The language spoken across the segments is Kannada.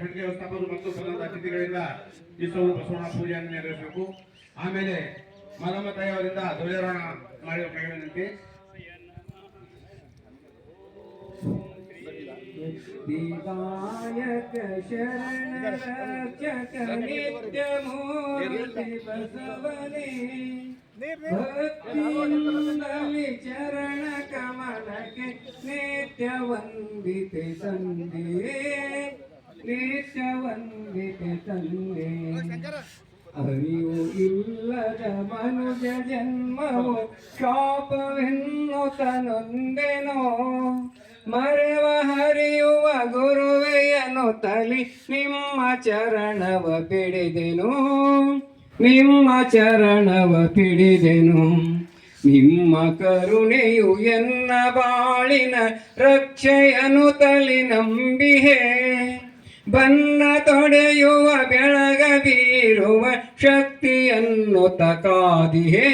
ಹೆಂಡಗೆ ವ್ಯವಸ್ಥಾಪಕರು ಮತ್ತು ಅತಿಥಿಗಳಿಂದ ಇಸವು ಬಸವಣ್ಣ ಪೂಜೆಯನ್ನು ನೆರವೇರಿಸಬೇಕು. ಆಮೇಲೆ ಮದಮ್ಮ ತಾಯಿಯವರಿಂದ ಧ್ವಜಾರೋಹಣ ಮಾಡಬೇಕಾಗಿ ವಿನಂತಿ विधायक शरण रक्षक नित्य मूर्ति बसवने भक्तिन्दलि चरण कमलके नित्य वन्दिते ತಂದೆ ನಿತ್ಯ ವಂದಿತೆ ತಂದೆ ಅರಿವು ಇಲ್ಲದ ಮನುಜ ಜನ್ಮವು ಶಾಪವೆನ್ನುತ್ತ ನೊಂದೆನೋ ಮರೆವ ಹರಿಯುವ ಗುರುವೆಯನು ತಲಿ ನಿಮ್ಮ ಚರಣವ ಪಿಡಿದೆನು. ನಿಮ್ಮ ಚರಣವ ಪಿಡಿದೆನು. ನಿಮ್ಮ ಕರುಣೆಯು ಎನ್ನ ಬಾಳಿನ ರಕ್ಷೆಯನು ತಲಿ ನಂಬಿಹೆ. ಬನ್ನ ತೊಡೆಯುವ ಬೆಳಗ ಬೀರುವ ಶಕ್ತಿಯನ್ನು ತಕಾದಿಹೆ.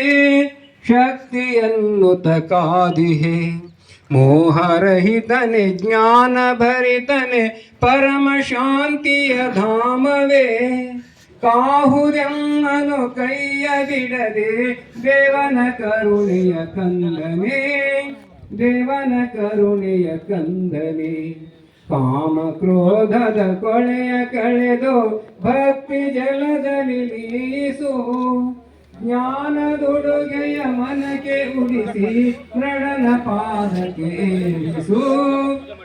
ಶಕ್ತಿಯನ್ನು ತಕಾದಿಹೆ. ಮೋಹರಹಿತನೆ ಜ್ಞಾನ ಭರಿತನೆ ಪರಮ ಶಾಂತಿಯ ಧಾಮವೇ. ಕಾಹುದೆಮ್ಮನು ಕೈಯ ಬಿಡದೆ ದೇವನ ಕರುಣೆಯ ಕಂದನೆ, ದೇವನ ಕರುಣೆಯ ಕಂದನೆ. ಕಾಮ ಕ್ರೋಧದ ಕೊಳೆಯ ಕಳೆದು ಭಕ್ತಿ ಜಲದಲ್ಲಿ ನೀಸು ಜ್ಞಾನದೊಡುಗೆಯ ಮನಕ್ಕೆ ಉಡಿಸಿ ಪ್ರಣನ ಪಾದಕ್ಕೆ ಏರಿಸು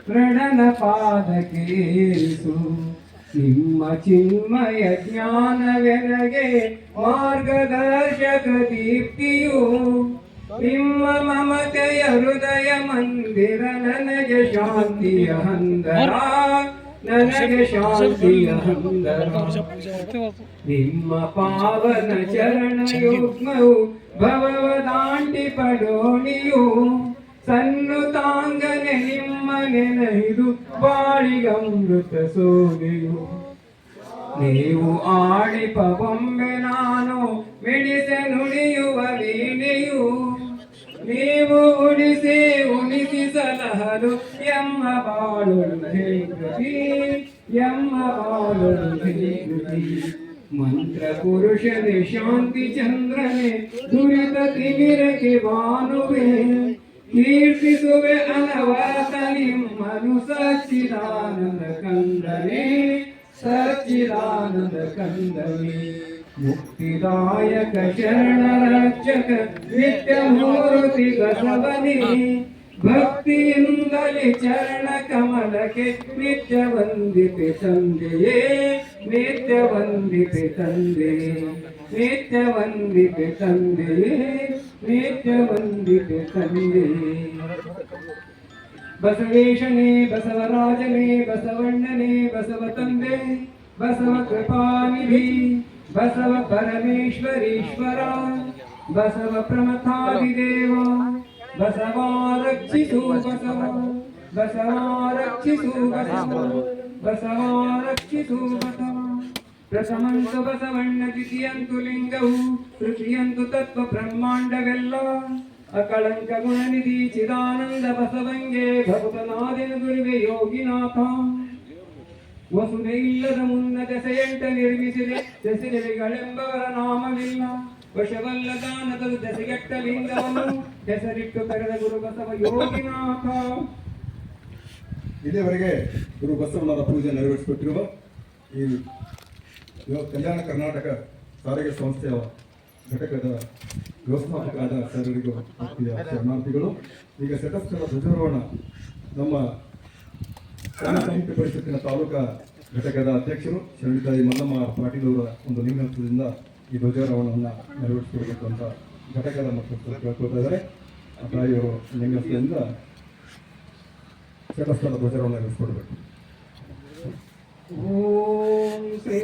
ಪ್ರಣನ ಪಾದಕ್ಕೆ ಏರಿಸು ನಿಮ್ಮ ಚಿನ್ಮಯ ಜ್ಞಾನವೆನಗೆ ಮಾರ್ಗದರ್ಶಕ ದೀಪ್ತಿಯು. ನಿಮ್ಮ ಮಮತೆಯ ಹೃದಯ ಮಂದಿರ ನನಗೆ ಶಾಂತಿಯ ಹಂದರ. ನಿಮ್ಮ ಪಾವನ ಚರಣ ಯುಗ್ಮವು ಭವವ ದಾಂಟಿ ಪಡೋಣಿಯು ಸನ್ನು ತಾಂಗನೆ ನಿಮ್ಮ ನೆನೆದು ಬಾಳಿಗಮೃತ ಸೋದೆಯು ನೀವು ಆಡಿಪ ಬೊಂಬೆ ನಾನು ಮಿಡಿಸೆ ನುಡಿಯುವ ವೀಣೆಯು ನೀವು ಉಳಿಸಿ ಸಲಹಲು ಎಮ್ಮ ಬಾಳು ಎಮ್ಮ ಬಾಳು ಮಂತ್ರ ಪುರುಷನೇ, ಶಾಂತಿ ಚಂದ್ರನೇ, ದುರಿತ ತಿಮಿರಕ್ಕೆ ಬಾನುವೆ. ಕೀರ್ತಿಸುವೆ ಅನವರತ ನಿಮ್ಮನು ಸಚ್ಚಿದಾನಂದ ಕಂದನೇ ಸಚ್ಚಿದಾನಂದ ಕಂದನೇ. ಮುಕ್ತಿದಾಯಕ ಶರಣ ರಕ್ಷಕ, ನಿತ್ಯ ಮೂರ್ತಿ ಬಸವನಿ. ಭಕ್ತಿಯಿಂದಲೇ ಚರಣ ಕಮಲಕ್ಕೆ ನಿತ್ಯ ವಂದಿತೆ ತಂದೆಯೇ, ನಿತ್ಯ ವಂದಿತೆ ತಂದೆಯೇ, ನಿತ್ಯ ವಂದಿತೆ ತಂದೆಯೇ, ನಿತ್ಯ ವಂದಿತೆ ತಂದೆಯೇ. ಬಸವೇಶನೇ, ಬಸವರಾಜನೇ, ಬಸವಣ್ಣನೇ, ಬಸವ ತಂದೆ, ಬಸವ ಕೃಪಾನಿಧಿ. ಬಸವ ಪರಮೇಶ್ವರೀಶ್ವರ, ಬಸವ ಪ್ರಮಥಾದಿದೇವ, ಬಸವ ರಕ್ಷಿಸು ಬಸವ ಬಸವ ರಕ್ಷಿಸು ಬಸವ ಬಸವ ರಕ್ಷಿಸು ಬಸವ. ಪ್ರಥಮಂತು ಬಸವಣ್ಣ ದ್ವಿತೀಯಂತು ಲಿಂಗವು, ತೃತೀಯಂತು ತತ್ವ ಬ್ರಹ್ಮಾಂಡವೆಲ್ಲ. ಅಕಳಂಕ ಗುಣನಿಧಿ ಚಿದಾನಂದ ಬಸವಂಗೆ ಭಕ್ತನಾದಿನ ದುರ್ವೆ ಯೋಗಿನಾಥ. ವಸುದೆ ಇಲ್ಲದ ಮುನ್ನ ದೆಸೆಯಂಟ ನಿರ್ಮಿಸಿದೆ. ದೆಸೆಗಳೆಂಬವರ ನಾಮವಿಲ್ಲ. ವಶವಲ್ಲದಾನದ ದೆಸೆಗೆಟ್ಟ ಲಿಂಗವನ್ನು ಹೆಸರಿಟ್ಟು ಕರೆದ ಗುರು ಬಸವ ಯೋಗಿನಾಥ. ಇದೇವರೆಗೆ ಗುರು ಬಸವಣ್ಣರ ಪೂಜೆ ನೆರವೇರಿಸಿಕೊಟ್ಟಿರುವ ಈ ಕಲ್ಯಾಣ ಕರ್ನಾಟಕ ಸಾರಿಗೆ ಸಂಸ್ಥೆಯ ಘಟಕದ ವ್ಯವಸ್ಥಾಪಕರಾದ ಸರ್ವರಿಗೂ ಶರಣಾರ್ಥಿಗಳು. ಈಗ ಸೆಟಸ್ಥಳ ಧ್ವಜಾರೋಹಣ ನಮ್ಮ ಪರಿಷತ್ತಿನ ತಾಲೂಕಾ ಘಟಕದ ಅಧ್ಯಕ್ಷರು ಶರಣಿತಾಯಿ ಮಲ್ಲಮ್ಮ ಪಾಟೀಲ್ ಅವರ ಒಂದು ನಿಮ್ಮತ್ವದಿಂದ ಈ ಧ್ವಜಾರೋಹಣವನ್ನು ನೆರವೇರಿಸಿಕೊಡಬೇಕು ಅಂತ ಘಟಕದ ಮಕ್ಕಳು ಕೇಳ್ಕೊಳ್ತಾ ಇದ್ದಾರೆ. ಆ ತಾಯಿಯವರು ನಿಮ್ಮತ್ವದಿಂದ ಶಟಸ್ಥಳ ಧ್ವಜಾರೋಹಣ ನೆರವೇರಿಸಿಕೊಡ್ಬೇಕು. ಓಂ ಶ್ರೀ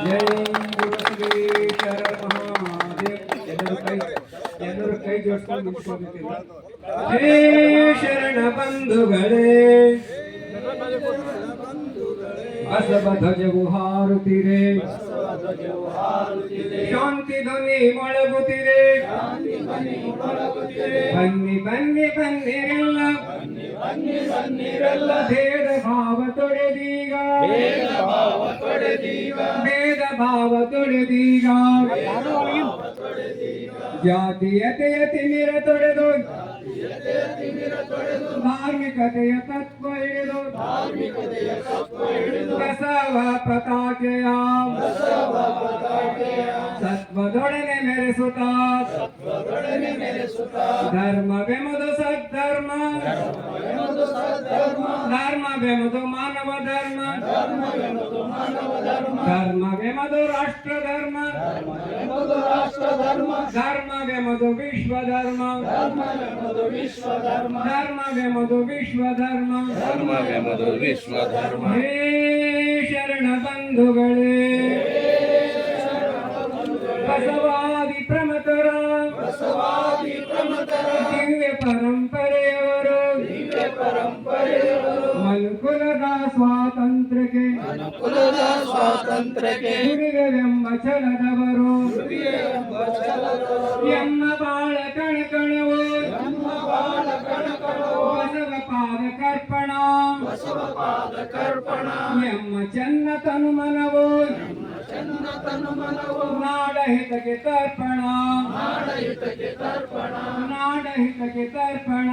ಜೈ ಬಸವೇಶ್ವರ ಮಹಾದೇವ್ ಎಲ್ಲರೂ ಕೈ ಎಲ್ಲರೂ ಕೈ ಜೋಡಿಸಿ ನೆರವೇರಿಸ್ಕೊಂಡು ಮುಗಿಸ್ಕೊಂಡಿದ್ದೇನೆ. ಹೇ ಶರಣ ಬಂಧುಗಳೇ ಬಸವ ಧ್ವಜವು ಹಾರುತ್ತಿರೆ ಶಾಂತಿ ಧ್ವನಿ ಮೊಳಗುತ್ತಿರೆ ಬನ್ನಿ ಬನ್ನಿ ಬನ್ನಿರೆಲ್ಲ ಭೇದ ಭಾವ ತೊಡೆದೀಗ. ಭೇದ ಭಾವ ತೊಡೆದೀಗ. ಜಾತೀಯತೆಯ ತಿಮಿರ ತೊಡೆದು. ಧಾರ್ಮಿಕತೆಯ ತತ್ವ ಹಿಡಿದು. ಬಸವ ಪತಾಕೆಯ. सत्वदोड़े ने मेरे सुता सत्वदोड़े ने मेरे सुता धर्म बेमदो सत धर्म धर्म धर्म बेमदो मानव धर्म धर्म बेमदो मानव धर्म धर्म बेमदो राष्ट्र धर्म धर्म बेमदो राष्ट्र धर्म धर्म बेमदो विश्व धर्म धर्म विश्व धर्म धर्म विश्व धर्म धर्म विश्व धर्म हे शरण ಬಸವಾದಿ ಪ್ರಮತರ ದಿವ್ಯ ಪರಂಪರೆಯವರು ಮನುಕುಲದ ಸ್ವಾತಂತ್ರ್ಯಕ್ಕೆ ದುಡಿವೆಂಬ ಛಲದವರು ಎಮ್ಮ ಬಾಳ ಕಣಕಣವು ಬಸವ ಪಾದ ಕರ್ಪಣ ಎಮ್ಮ ಚೆನ್ನ ತನುಮನವು ನಾಡ ಹಿತಕ್ಕೆ ತರ್ಪಣ. ನಾಡ ಹಿತಕ್ಕೆ ತರ್ಪಣ.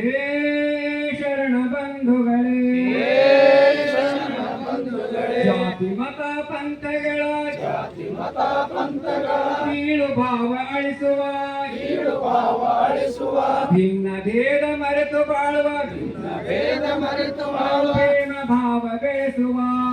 ಹೇ ಶರಣ ಬಂಧುಗಳೇ. ಜಾತಿ ಮತ ಪಂಥಗಳ. ಕೀಳು ಭಾವ ಅಳಿಸುವ. ಭಿನ್ನ ಭೇದ ಮರೆತು ಬಾಳುವ. ಪ್ರೇಮ ಭಾವ ಬೆಳೆಸುವ.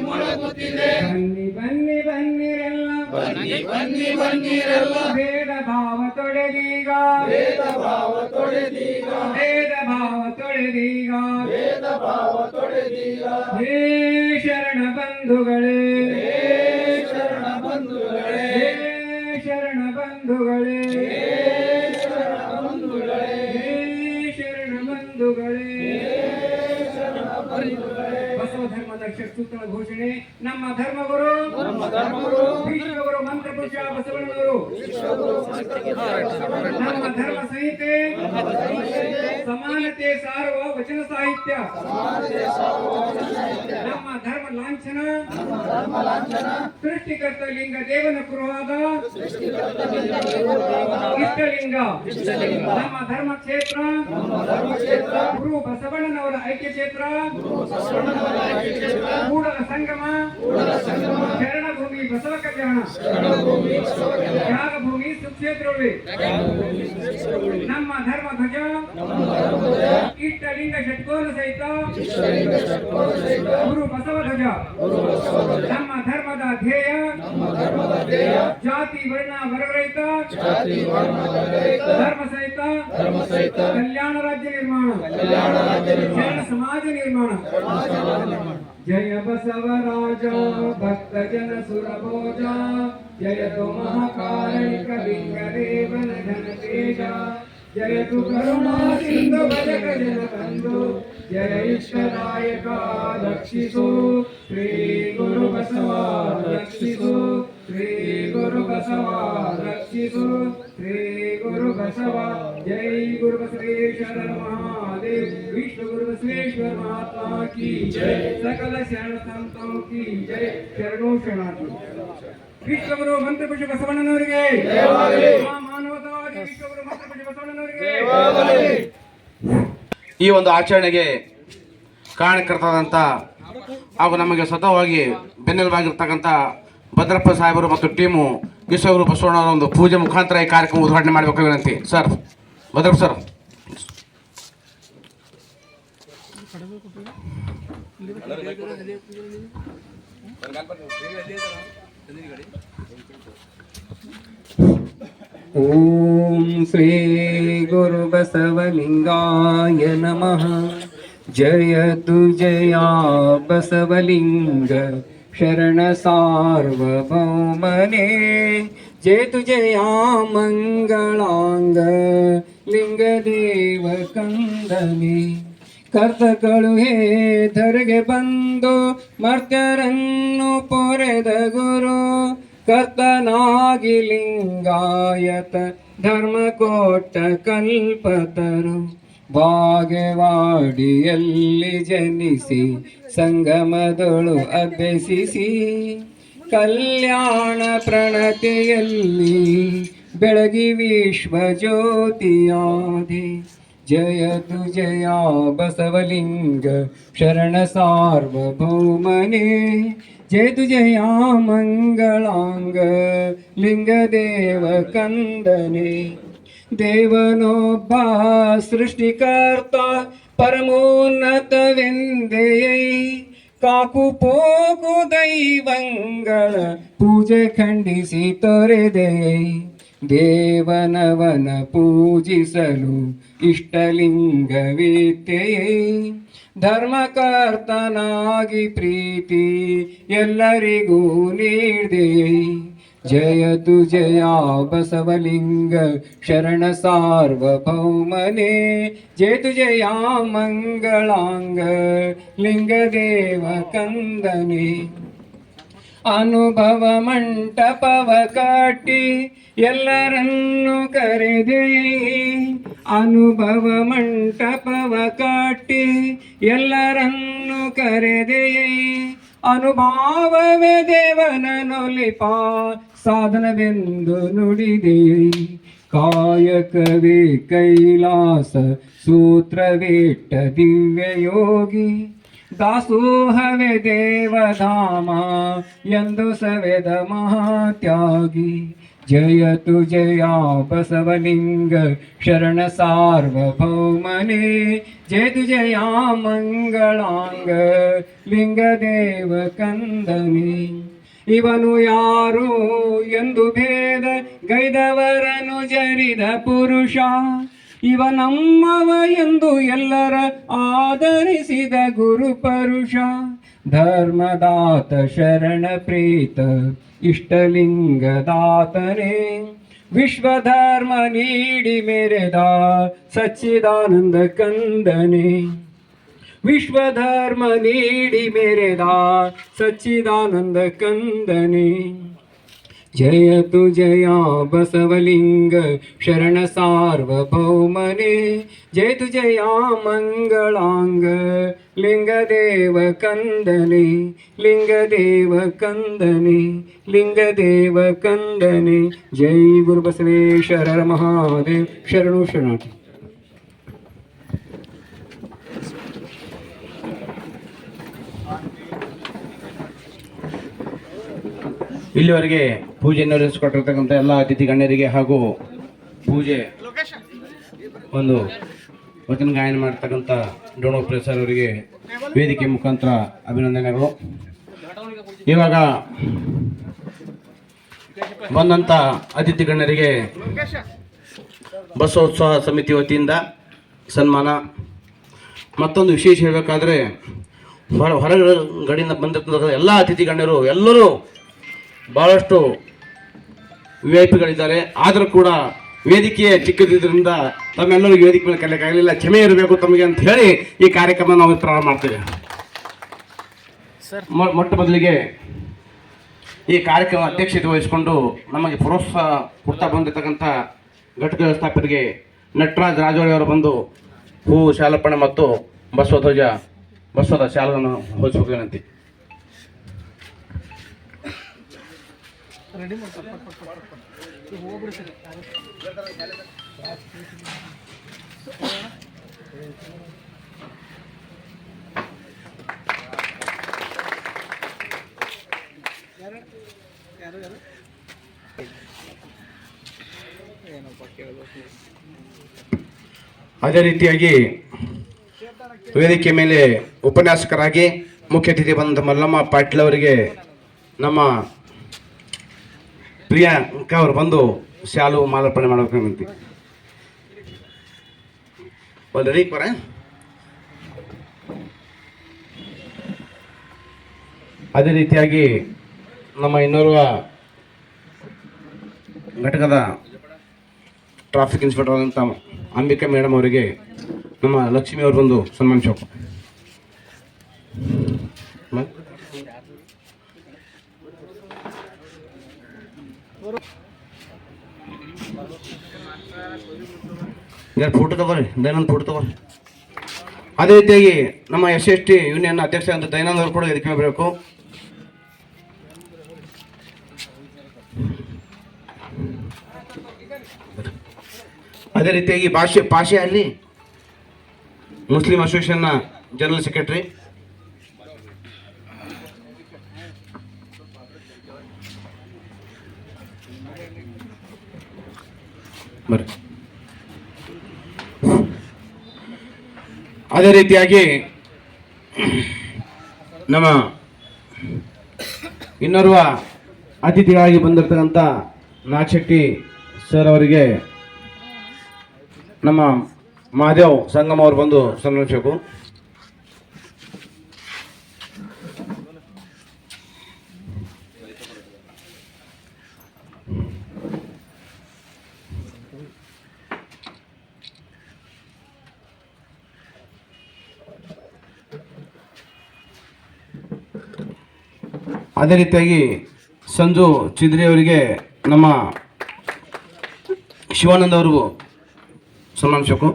ಮೊಳಗುತ್ತಿದೆ. ಬನ್ನಿ ಬನ್ನಿ ಬನ್ನಿರೆಲ್ಲ. ಬನ್ನಿ ಬನ್ನಿ ಬನ್ನಿರೆಲ್ಲ. ಭೇದ ಭಾವ ತೊಡೆದೀಗ. ಭೇದ ಭಾವ ತೊಡೆದೀಗ. ಭೇದ ಭಾವ ತೊಡೆದೀಗ. ಭೇದ ಭಾವ ತೊಡೆದೀಗ. ಹೇ ಶರಣ ಬಂಧುಗಳೇ. ನಮ್ಮ ಧರ್ಮ ಸಂಹಿತೆ ಸಮಾನತೆ ಸಾರುವ ವಚನ ಸಾಹಿತ್ಯ. ನಮ್ಮ ಧರ್ಮ ಲಾಂಛನ ಸೃಷ್ಟಿಕರ್ತ ಲಿಂಗ ದೇವನ ಕುರುವಾದ ಇಷ್ಟಲಿಂಗ. ನಮ್ಮ ಧರ್ಮ ಕ್ಷೇತ್ರ ಗುರು ಬಸವಣ್ಣನವರ ಐಕ್ಯ ಕ್ಷೇತ್ರ ಕೂಡಲ ಸಂಗಮ ಶರಣ ಭೂಮಿ ಬಸವ ಕಲ್ಯಾಣ. ತ್ಯಾಗ ಭೂಮಿ ಸುಕ್ಷೇತ್ರವೇ ನಮ್ಮ ಧರ್ಮ ಧ್ವಜ ಇಷ್ಟಲಿಂಗ ಷಟ್ಕೋನ ಸಹಿತ ಗುರು ಬಸವ ಧ್ವಜ. ನಮ್ಮ ಧರ್ಮದ ಧ್ಯೇಯ, ಜಾತಿ ವರ್ಣ ವರ್ಗರಹಿತ, ಧರ್ಮ ಸಹಿತ ಕಲ್ಯಾಣ ರಾಜ್ಯ ನಿರ್ಮಾಣ ಶರಣ ಸಮಾಜ ನಿರ್ಮಾಣ ಜಯ ಬಸವರಾಜ ಭಕ್ತ ಜನ ಸುರಭೋಜ ಜಯತು ಮಹಾಕಾರಣಿಕ ಲಿಂಗದೇವನ ಘನ ತೇಜ ಜಯತು ಕರುಣಾ ಸಿಂಧು ಭಜಕ ಜನ ಬಂಧು ಜಯ ಇಷ್ಟದಾಯಕ ರಕ್ಷಿಸು ಶ್ರೀ ಗುರು ಬಸವ ರಕ್ಷಿಸು ಶ್ರೀ ಗುರು ಬಸವ ರಕ್ಷಿಸು. ಶ್ರೀ ಗುರು ಬಸವ ಜೈ ಗುರು ಬಸವೇಶ್ವರ ಮಹಾದೇವ್. ವಿಷ್ಣು ಗುರು ಶ್ರೀ ಮಹಾತ್ಮ ಕಿ ಜೈ. ಸಕಲ ಶರಣ ಸಂತೋ ಕಿ ಜೈ. ಶರಣು ಶರಣಾರ್ಥಿ. ವಿಶ್ವಗುರು ಮಂತ್ರಪುಷ ಬಸವಣ್ಣನವರಿಗೆ. ಮಾನವತಾವಾದಿ ಬಸವಣ್ಣನವರಿಗೆ. ಈ ಒಂದು ಆಚರಣೆಗೆ ಕಾರಣಕರ್ತರಾದಂಥ ಹಾಗೂ ನಮಗೆ ಸ್ವತಃವಾಗಿ ಬೆನ್ನೆಲುಬಾಗಿರ್ತಕ್ಕಂಥ ಭದ್ರಪ್ಪ ಸಾಹೇಬರು ಮತ್ತು ಟೀಮು ಕಿಶೋರು ಬಸವಣ್ಣವರ ಒಂದು ಪೂಜೆ ಮುಖಾಂತರ ಈ ಕಾರ್ಯಕ್ರಮ ಉದ್ಘಾಟನೆ ಮಾಡಬೇಕು ವಿನಂತಿ. Sir, Bhadrappa sir. ಓಂ ಶ್ರೀ ಗುರು ಬಸವಲಿಂಗಾಯ ನಮಃ. ಜಯದು ಜಯ ಬಸವಲಿಂಗ. ಶರಣ ಸಾರ್ವಭೌಮನೇ. ಜಯ ಮಂಗಳಾಂಗ ಲಿಂಗದೇವ ಕಂದನೆ. ಕರ್ತಕಳು ಹೇ ಧರೆಗೆ ಬಂದು ಮರ್ತ್ಯರನ್ನು ಪೊರೆದ ಗುರು. ಕರ್ತನಾಗಿ ಲಿಂಗಾಯತ ಧರ್ಮಕೋಟ ಕಲ್ಪತರು. ಭಾಗವಾಡಿಯಲ್ಲಿ ಜನಿಸಿ ಸಂಗಮದೊಳು ಅಭ್ಯಸಿಸಿ, ಕಲ್ಯಾಣ ಪ್ರಣತೆಯಲ್ಲಿ ಬೆಳಗಿ ವಿಶ್ವ ಜ್ಯೋತಿಯಾದೆ. ಜಯತು ಜಯ ಬಸವಲಿಂಗ ಶರಣ ಸಾರ್ವಭೌಮನೆ. ಜಯತು ಜಯ ಮಂಗಳಾಂಗ ಲಿಂಗದೇವ ಕಂದನೆ. ದೇವನೊಬ್ಬ ಸೃಷ್ಟಿಕರ್ತ ಪರಮೋನ್ನತವೆಂದೆಯೈ. ಕಾಕು ಪೋಕು ದೈವಂಗಳ ಪೂಜೆ ಖಂಡಿಸಿ ತೊರೆದೆಯೈ. ದೇವನವನ ಪೂಜಿಸಲು ಇಷ್ಟಲಿಂಗವಿತ್ತೆಯೇ. ಧರ್ಮಕರ್ತನಾಗಿ ಪ್ರೀತಿ ಎಲ್ಲರಿಗೂ ನೀಡಿದೆಯೇ. ಜಯತು ಜಯ ಬಸವಲಿಂಗ ಶರಣ ಸಾರ್ವಭೌಮನೆ. ಜಯತು ಜಯ ಮಂಗಳಾಂಗ ಲಿಂಗದೇವ ಕಂದನೆ. ಅನುಭವ ಮಂಟಪವ ಕಟ್ಟಿ ಎಲ್ಲರನ್ನು ಕರೆದೆ. ಅನುಭವ ಮಂಟಪವ ಕಟ್ಟಿ ಎಲ್ಲರನ್ನು ಕರೆದೆ. ಅನುಭಾವವೇ ದೇವನ ನೊಲಿಪ, ಸಾಧನವೆಂದು ನುಡಿದೆ. ಕಾಯಕವೇ ಕೈಲಾಸ ಸೂತ್ರವೇಟ್ಟ ದಿವ್ಯ ಯೋಗಿ ದಾಸೋಹವೇ ದೇವಧಾಮ, ಎಂದು ಸವೆದ ಮಹಾತ್ಯಾಗಿ. ಬಸವಲಿಂಗ ಶರಣ ಸಾರ್ವಭೌಮನೆ. ಜಯತು ಜಯ ಮಂಗಳಾಂಗ ಲಿಂಗದೇವ ಕಂದನಿ. ಇವನು ಯಾರು ಎಂದು ಭೇದ ಗೈದವರನು ಜರಿದ ಪುರುಷ. ಇವ ನಮ್ಮವ ಎಂದು ಎಲ್ಲರ ಆದರಿಸಿದ ಗುರು धर्मदात शरणप्रीत इष्टलिङ्गदातने विश्वधर्म नीडि मेरे दा सच्चिदानन्द कन्दने। विश्वधर्म नीडि मेरे दा सच्चिदानन्द कन्दने। ಜಯತು ಜಯ ಬಸವಲಿಂಗ ಶರಣ ಸಾರ್ವಭೌಮನೆ ಜಯತು ಜಯ ಮಂಗಳಾಂಗ ಲಿಂಗದೇವ ಕಂದನೆ ಲಿಂಗದೇವ ಕಂದನೆ ಲಿಂಗದೇವ ಕಂದನೆ ಜೈ ಗುರು ಬಸವೇಶ್ವರ ಮಹಾದೇವ್ ಶರಣು ಇಲ್ಲಿವರೆಗೆ ಪೂಜೆ ನೆರವೇರಿಸಿಕೊಟ್ಟಿರ್ತಕ್ಕಂಥ ಎಲ್ಲ ಅತಿಥಿ ಗಣ್ಯರಿಗೆ ಹಾಗೂ ಪೂಜೆ ಒಂದು ವಚನ ಗಾಯನ ಮಾಡ್ತಕ್ಕಂಥ ಡೋಣೋ ಸರ್ ಅವರಿಗೆ ವೇದಿಕೆ ಮುಖಾಂತರ ಅಭಿನಂದನೆಗಳು. ಇವಾಗ ಬಂದಂಥ ಅತಿಥಿ ಗಣ್ಯರಿಗೆ ಬಸವೋತ್ಸವ ಸಮಿತಿ ವತಿಯಿಂದ ಸನ್ಮಾನ. ಮತ್ತೊಂದು ವಿಶೇಷ ಹೇಳಬೇಕಾದ್ರೆ ಹೊರ ಹೊರಗಡೆಯಿಂದ ಬಂದಿರ್ತಕ್ಕಂಥ ಎಲ್ಲ ಅತಿಥಿ ಗಣ್ಯರು, ಎಲ್ಲರೂ ಭಾಳಷ್ಟು ವಿ ಐ ಪಿಗಳಿದ್ದಾರೆ ಆದರೂ ಕೂಡ ವೇದಿಕೆಯ ಚಿಕ್ಕದಿದ್ದರಿಂದ ತಮ್ಮೆಲ್ಲರಿಗೂ ವೇದಿಕೆ ಮೇಲೆ ಕಲಿಯಕ್ಕಾಗಲಿಲ್ಲ ಕ್ಷಮೆ ಇರಬೇಕು ತಮಗೆ ಅಂತ ಹೇಳಿ ಈ ಕಾರ್ಯಕ್ರಮ ನಾವು ಪ್ರಾರಂಭ ಮಾಡ್ತೇವೆ. ಸರ್. ಮೊಟ್ಟ ಮೊದಲಿಗೆ ಈ ಕಾರ್ಯಕ್ರಮ ಅಧ್ಯಕ್ಷತೆ ವಹಿಸಿಕೊಂಡು ನಮಗೆ ಪ್ರೋತ್ಸಾಹ ಕೊಡ್ತಾ ಬಂದಿರತಕ್ಕಂಥ ಘಟಕ ವ್ಯವಸ್ಥಾಪಕರಿಗೆ ನಟರಾಜ್ ರಾಜೋಳಿ ಅವರು ಬಂದು ಹೂ ಶಾಲಪ್ಪಣ ಮತ್ತು ಬಸವಧ್ವಜ ಬಸವದ ಶಾಲವನ್ನು ಹೊಲಿಸಬೇಕು ವಿನಂತಿ. ರೆಡಿ ಹೋಗ್ಬಿಡಿ ಸರ್ ಅದೇ ರೀತಿಯಾಗಿ ವೇದಿಕೆ ಮೇಲೆ ಉಪನ್ಯಾಸಕರಾಗಿ ಮುಖ್ಯ ಅತಿಥಿ ಬಂದ ಮಲ್ಲಮ್ಮ ಪಾಟೀಲ್ ಅವರಿಗೆ ನಮ್ಮ ಪ್ರಿಯಾಂಕಾ ಅವರು ಬಂದು ಶಾಲು ಮಾಲಾರ್ಪಣೆ ಮಾಡಬೇಕು ವಿನಂತಿ ಒಂದು ಬರ ಅದೇ ರೀತಿಯಾಗಿ ನಮ್ಮ ಇನ್ನೋರ್ವ ಘಟಕದ ಟ್ರಾಫಿಕ್ ಇನ್ಸ್ಪೆಕ್ಟರ್ ಅಂತ ಅಂಬಿಕಾ ಮೇಡಮ್ ಅವರಿಗೆ ನಮ್ಮ ಲಕ್ಷ್ಮಿ ಅವರು ಬಂದು ಸನ್ಮಾನಿಸಬೇಕು. ಎರಡು ಫೋಟೋ ತಗೋರಿ ದಯಾನಂದ್ ಫೋಟೋ ತಗೋರಿ. ಅದೇ ರೀತಿಯಾಗಿ ನಮ್ಮ ಎಸ್ ಎಸ್ ಟಿ ಯೂನಿಯನ್ ಅಧ್ಯಕ್ಷ ಅಂತ ದಯಾನಂದ್ ಅವರು ಕೂಡ ಇದಕ್ಕೆ ಬರಬೇಕು ಅದೇ ರೀತಿಯಾಗಿ ಭಾಷೆ ಭಾಷೆ ಅಲ್ಲಿ ಮುಸ್ಲಿಂ ಅಸೋಸಿಯೇಷನ್ನ ಜನರಲ್ ಸೆಕ್ರೆಟರಿ ಬರ್ರಿ. ಅದೇ ರೀತಿಯಾಗಿ ನಮ್ಮ ಇನ್ನೋರ್ವ ಅತಿಥಿಗಳಾಗಿ ಬಂದಿರತಕ್ಕಂಥ ನಾಗಶೆಟ್ಟಿ ಸರ್ ಅವರಿಗೆ ನಮ್ಮ ಮಹಾದೇವ್ ಸಂಗಮ ಅವರು ಬಂದು ಸನ್ಮಾನಿಸಬೇಕು ಅದೇ ರೀತಿಯಾಗಿ ಸಂಜು ಚಿದ್ರಿ ಅವರಿಗೆ ನಮ್ಮ ಶಿವಾನಂದ ಅವ್ರಿಗೂ ಸನ್ಮಾನಿಸಬೇಕು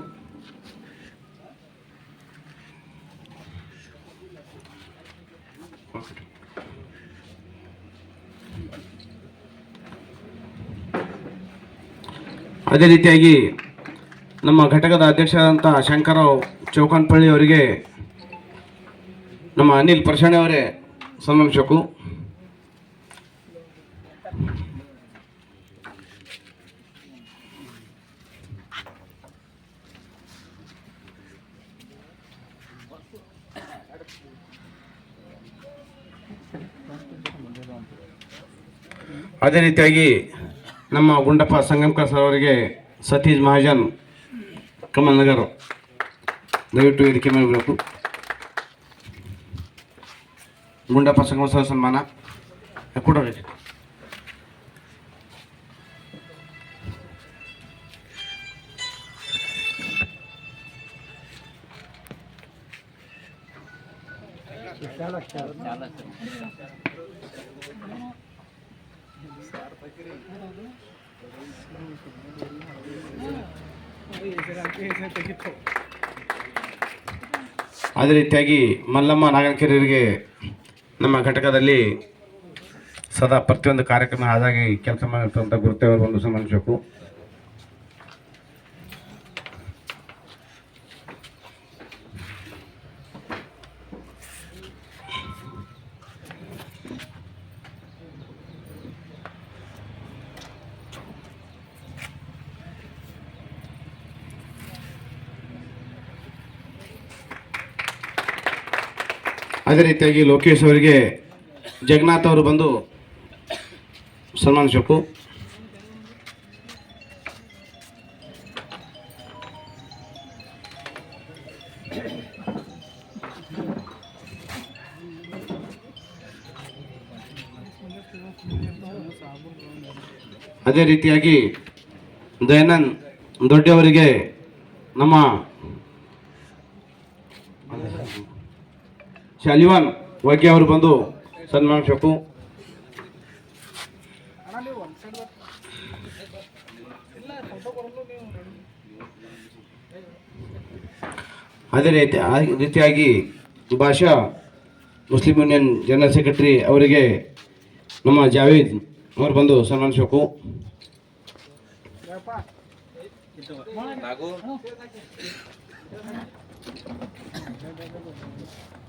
ಅದೇ ರೀತಿಯಾಗಿ ನಮ್ಮ ಘಟಕದ ಅಧ್ಯಕ್ಷರಾದಂಥ ಶಂಕರರಾವ್ ಚೌಕಾನ್ಪಳ್ಳಿ ಅವರಿಗೆ ನಮ್ಮ ಅನಿಲ್ ಪ್ರಶಾಣಿ ಅವರೇ ಸನ್ಮಾನಿಸಬೇಕು ಅದೇ ರೀತಿಯಾಗಿ ನಮ್ಮ ಗುಂಡಪ್ಪ ಸಂಗಮಕರ್ ಸರ್ ಅವರಿಗೆ ಸತೀಶ್ ಮಹಾಜನ್ ಕಮಲ್ ನಗರ್ ದಯವಿಟ್ಟು ವೇದಿಕೆ ಮೇಲೆ ಬರಬೇಕು ಗುಂಡಪ್ಪ ಸಂಗಮ ಸರ್ ಸನ್ಮಾನ ಕೊಡೋರಿ ಅದೇ ರೀತಿಯಾಗಿ ಮಲ್ಲಮ್ಮ ನಾಗನಕೆರೆಯವರಿಗೆ ನಮ್ಮ ಘಟಕದಲ್ಲಿ ಸದಾ ಪ್ರತಿಯೊಂದು ಕಾರ್ಯಕ್ರಮ ಆದಾಗಿ ಕೆಲಸ ಮಾಡಿರ್ತಕ್ಕಂಥ ಗುರುತೇವರು ಒಂದು ಸನ್ಮಾನಿಸಬೇಕು. ಅದೇ ರೀತಿಯಾಗಿ ಲೋಕೇಶ್ ಅವರಿಗೆ ಜಗನ್ನಾಥ್ ಅವರು ಬಂದು ಸನ್ಮಾನಿಸಬೇಕು ಅದೇ ರೀತಿಯಾಗಿ ದಯಾನಂದ್ ದೊಡ್ಡವರಿಗೆ ನಮ್ಮ ಶಾಲಿವಾನ್ ವೈದ್ಯ ಅವರು ಬಂದು ಸನ್ಮಾನಿಸಬೇಕು ಅದೇ ರೀತಿ ರೀತಿಯಾಗಿ ಭಾಷಾ ಮುಸ್ಲಿಂ ಯೂನಿಯನ್ ಜನರಲ್ ಸೆಕ್ರೆಟರಿ ಅವರಿಗೆ ನಮ್ಮ ಜಾವೇದ್ ಅವರು ಬಂದು ಸನ್ಮಾನಿಸಬೇಕು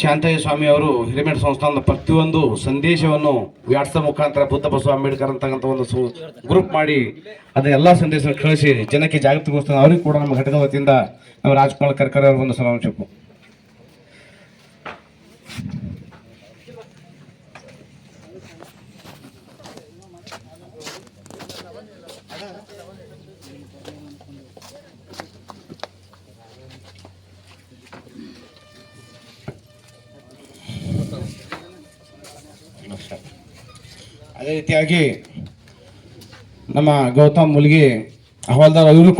ಶಾಂತಯ್ಯ ಸ್ವಾಮಿ ಅವರು ಹಿರೇಮಠ ಸಂಸ್ಥಾನದ ಪ್ರತಿಯೊಂದು ಸಂದೇಶವನ್ನು ವ್ಯಾಟ್ಸ ಮುಖಾಂತರ ಬುದ್ಧ ಬಸವ ಅಂಬೇಡ್ಕರ್ ಅಂತಕ್ಕಂಥ ಒಂದು ಗ್ರೂಪ್ ಮಾಡಿ ಅದನ್ನ ಎಲ್ಲ ಸಂದೇಶ ಕಳಿಸಿ ಜನಕ್ಕೆ ಜಾಗೃತಿಗೋಸ್ಕರ ಅವರಿಗೂ ಕೂಡ ನಮ್ಮ ಘಟಕ ವತಿಯಿಂದ ನಾವು ರಾಜ್ಕುಮಾರ್ ಕರ್ಕರ್ ಅವರ ಒಂದು ಸಮಾವೇಶಕ್ಕೂ ಅದೇ ರೀತಿಯಾಗಿ ನಮ್ಮ ಗೌತಮ್ ಮುಲ್ಗಿ ಹವಾಲ್ದಾರ್ ಅವರು